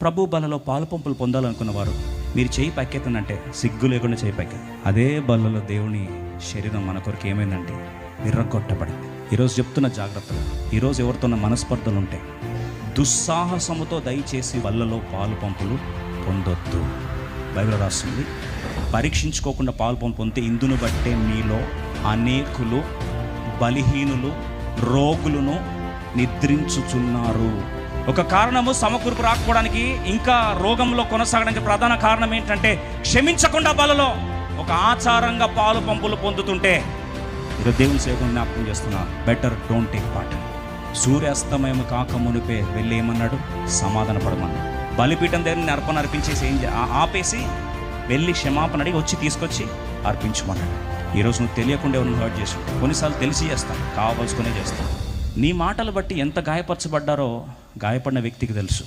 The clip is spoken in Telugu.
ప్రభు బలలో పాలు పంపులు పొందాలనుకున్న వారు మీరు చేయి పైకెత్తందంటే సిగ్గు లేకుండా చేయి పక్క అదే బలలో దేవుని శరీరం మన కొరకు ఏమైందంటే విర్రగొట్టబడింది. ఈరోజు చెప్తున్న జాగ్రత్తలు ఈరోజు ఎవరితోన్న మనస్పర్ధలు ఉంటే దుస్సాహసముతో దయచేసి బల్లలో పాలు పంపులు పొందొద్దు. బైబిల్ రాస్తుంది పరీక్షించుకోకుండా పాలు పంపు పొందితే ఇందును బట్టే మీలో అనేకులు బలహీనులు రోగులను నిద్రించుచున్నారు. ఒక కారణము సమకూర్పు రాకపోవడానికి ఇంకా రోగంలో కొనసాగడానికి ప్రధాన కారణం ఏంటంటే క్షమించకుండా బలలో ఒక ఆచారంగా పాలు పంపులు పొందుతుంటే ఇక దేవుని సేవకుని జ్ఞాపకం చేస్తున్నా బెటర్ డోంట్ టేక్ పార్ట్ సూర్యాస్తమయం కాక మునిపే వెళ్ళి ఏమన్నాడు? సమాధాన పడమన్నాడు. బలిపీఠం దగ్గర అర్పణ అర్పించేసి ఏం ఆపేసి వెళ్ళి క్షమాపణ అడిగి వచ్చి తీసుకొచ్చి అర్పించమన్నాడు. ఈరోజు నువ్వు తెలియకుండా ఎవరిని హర్ట్ చేసి కొన్నిసార్లు తెలిసి చేస్తాను. కావాల్సుకునే చేస్తాను. నీ మాటలు బట్టి ఎంత గాయపరచబడ్డారో గాయపడిన వ్యక్తికి తెలుసు.